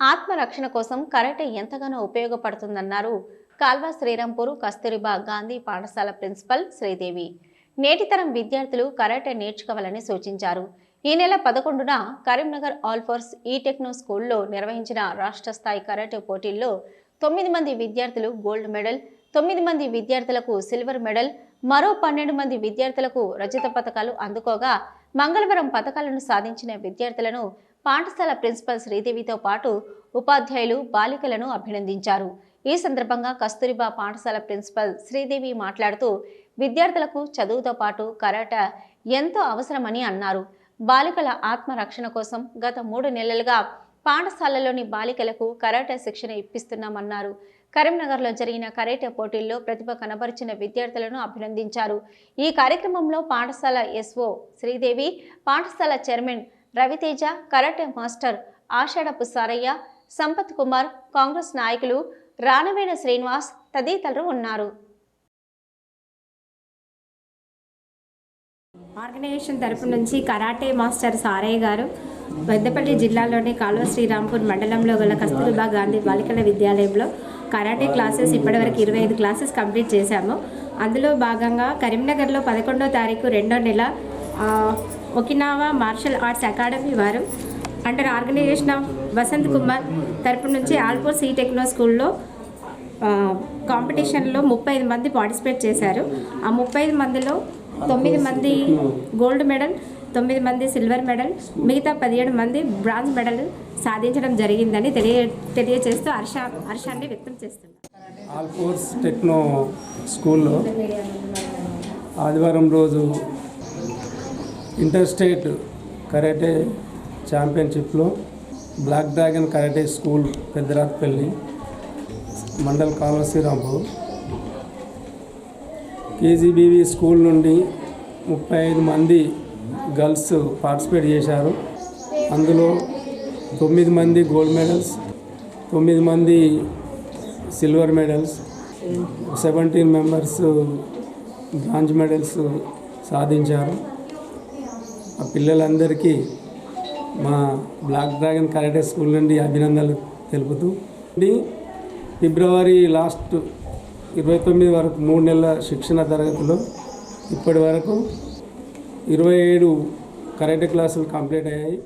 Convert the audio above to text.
ఆత్మరక్షణ కోసం కరాటే ఎంతగానో ఉపయోగపడుతుందన్నారు కాల్వా శ్రీరాంపూర్ కస్తూరిబా గాంధీ పాఠశాల ప్రిన్సిపల్ శ్రీదేవి. నేటితరం విద్యార్థులు కరాటే నేర్చుకోవాలని సూచించారు. ఈ నెల పదకొండున కరీంనగర్ ఆల్ఫోర్స్ ఈటెక్నో ఈ టెక్నో స్కూల్లో నిర్వహించిన రాష్ట్ర స్థాయి కరాటే పోటీల్లో తొమ్మిది మంది విద్యార్థులు గోల్డ్ మెడల్ తొమ్మిది మంది విద్యార్థులకు సిల్వర్ మెడల్ మరో పన్నెండు మంది విద్యార్థులకు రజత పథకాలు అందుకోగా మంగళవారం పథకాలను సాధించిన విద్యార్థులను పాఠశాల ప్రిన్సిపల్ శ్రీదేవితో పాటు ఉపాధ్యాయులు బాలికలను అభినందించారు. ఈ సందర్భంగా కస్తూరిబా పాఠశాల ప్రిన్సిపల్ శ్రీదేవి మాట్లాడుతూ విద్యార్థులకు చదువుతో పాటు కరాట ఎంతో అవసరమని అన్నారు. బాలికల ఆత్మరక్షణ కోసం గత మూడు నెలలుగా పాఠశాలలోని బాలికలకు కరాటే శిక్షణ ఇప్పిస్తున్నామన్నారు. కరీంనగర్లో జరిగిన కరాటే పోటీల్లో ప్రతిభ కనబరిచిన విద్యార్థులను అభినందించారు. ఈ కార్యక్రమంలో పాఠశాల ఎస్ఓ శ్రీదేవి పాఠశాల చైర్మన్ రవితేజ కరాటే మాస్టర్ ఆషాఢపు సారయ్య సంపత్ కుమార్ కాంగ్రెస్ నాయకులు రానవేణ శ్రీనివాస్ తదితరులు ఉన్నారు. ఆర్గనైజేషన్ తరపు నుంచి కరాటే మాస్టర్ సారయ్య గారు పెద్దపల్లి జిల్లాలోని కాలువ శ్రీరాంపూర్ మండలంలో గల కస్తూర్బా గాంధీ బాలికల విద్యాలయంలో కరాటే క్లాసెస్ ఇప్పటివరకు ఇరవై ఐదు క్లాసెస్ కంప్లీట్ చేశాము. అందులో భాగంగా కరీంనగర్లో పదకొండో తారీఖు రెండో నెల ఒకినావా మార్షల్ ఆర్ట్స్ అకాడమీ వారు. Under organisation of Vasanth Kumar తరపు నుంచి ఆల్పూర్ సి టెక్నో స్కూల్లో కాంపిటీషన్లో ముప్పై ఐదు మంది పార్టిసిపేట్ చేశారు. ఆ ముప్పై ఐదు మందిలో తొమ్మిది మంది గోల్డ్ మెడల్ తొమ్మిది మంది సిల్వర్ మెడల్ మిగతా పదిహేడు మంది బ్రాంజ్ మెడల్ సాధించడం జరిగిందని తెలియ తెలియజేస్తూ హర్ష హర్షాన్ని వ్యక్తం చేస్తున్నారు. ఆల్ఫోర్స్ టెక్నో స్కూల్లో ఆదివారం రోజు inter state karate ఛాంపియన్షిప్లో black dragon karate school Peddaratpalli mandal కాలువ శ్రీరాంపూర్. కేజీబీవి స్కూల్ నుండి ముప్పై ఐదు మంది గర్ల్స్ పార్టిసిపేట్ చేశారు. అందులో తొమ్మిది మంది గోల్డ్ మెడల్స్ తొమ్మిది మంది silver medals seventeen members bronze medals సాధించారు. ఆ పిల్లలందరికీ మా బ్లాక్ డ్రాగన్ కరాటే స్కూల్ నుండి అభినందనలు తెలుపుతూ ఫిబ్రవరి లాస్ట్ ఇరవై తొమ్మిది వరకు మూడు నెలల శిక్షణ తరగతిలో ఇప్పటి వరకు ఇరవై ఏడు కరాటే క్లాసులు కంప్లీట్ అయ్యాయి.